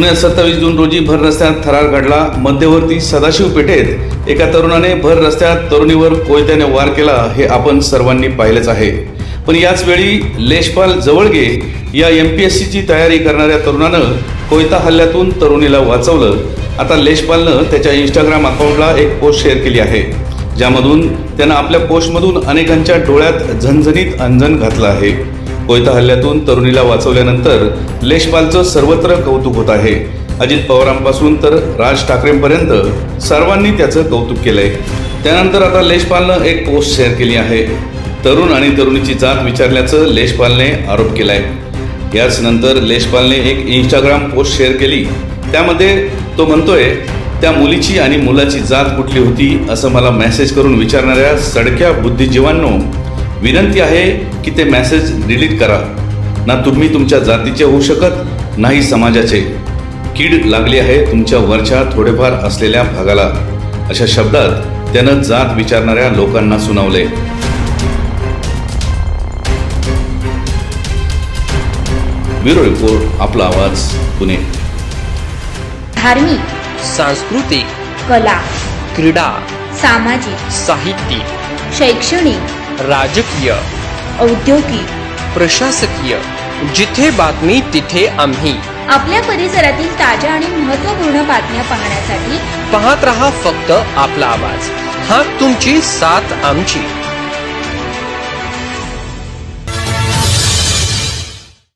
पुण्यात सत्तावीस जून रोजी भर रस्त्यात थरार घडला. मध्यवर्ती सदाशिव पेठेत एका तरुणाने भर रस्त्यात तरुणीवर कोयत्याने वार केला हे आपण सर्वांनी पाहिलेच आहे. पण याच वेळी लेशपाल जवळगे या एम पी एस सीची तयारी करणाऱ्या तरुणानं कोयता हल्ल्यातून तरुणीला वाचवलं. आता लेशपालनं त्याच्या इंस्टाग्राम अकाउंटला एक पोस्ट शेअर केली आहे. ज्यामधून त्यानं आपल्या पोस्टमधून अनेकांच्या डोळ्यात झणझणीत अंजन घातलं आहे. कोयता हल्ल्यातून तरुणीला वाचवल्यानंतर लेशपालचं सर्वत्र कौतुक होत आहे. अजित पवारांपासून तर राज ठाकरेंपर्यंत सर्वांनी त्याचं कौतुक केलंय. त्यानंतर आता लेशपालनं एक पोस्ट शेअर केली आहे. तरुण आणि तरुणीची जात विचारल्याचं लेशपालने आरोप केलाय. याच नंतर लेशपालने एक इंस्टाग्राम पोस्ट शेअर केली. त्यामध्ये तो म्हणतोय त्या मुलीची आणि मुलाची जात कुठली होती असं मला मेसेज करून विचारणाऱ्या सडक्या बुद्धिजीवांनो विनंती आहे की ते मेसेज डिलीट करा. ना तुम्ही तुमच्या जातीचे होऊ शकत नाही समाजाचे. कीड लागली आहे तुमच्या वरच्या थोडेफार असलेल्या भागाला. अशा शब्दात त्यानं जात विचारणाऱ्या लोकांना सुनावले. ब्युरो रिपोर्ट आपला आवाज पुणे. धार्मिक सांस्कृतिक कला क्रीडा सामाजिक साहित्यिक. शैक्षणिक राजकीय औद्योगिक. प्रशासकीय जिथे बातमी तिथे आम्ही. आपल्या परिसरातील ताज्या आणि महत्त्वपूर्ण बातम्या पाहण्यासाठी पाहत रहा फक्त आपला आवाज. हा तुमची साथ आमची.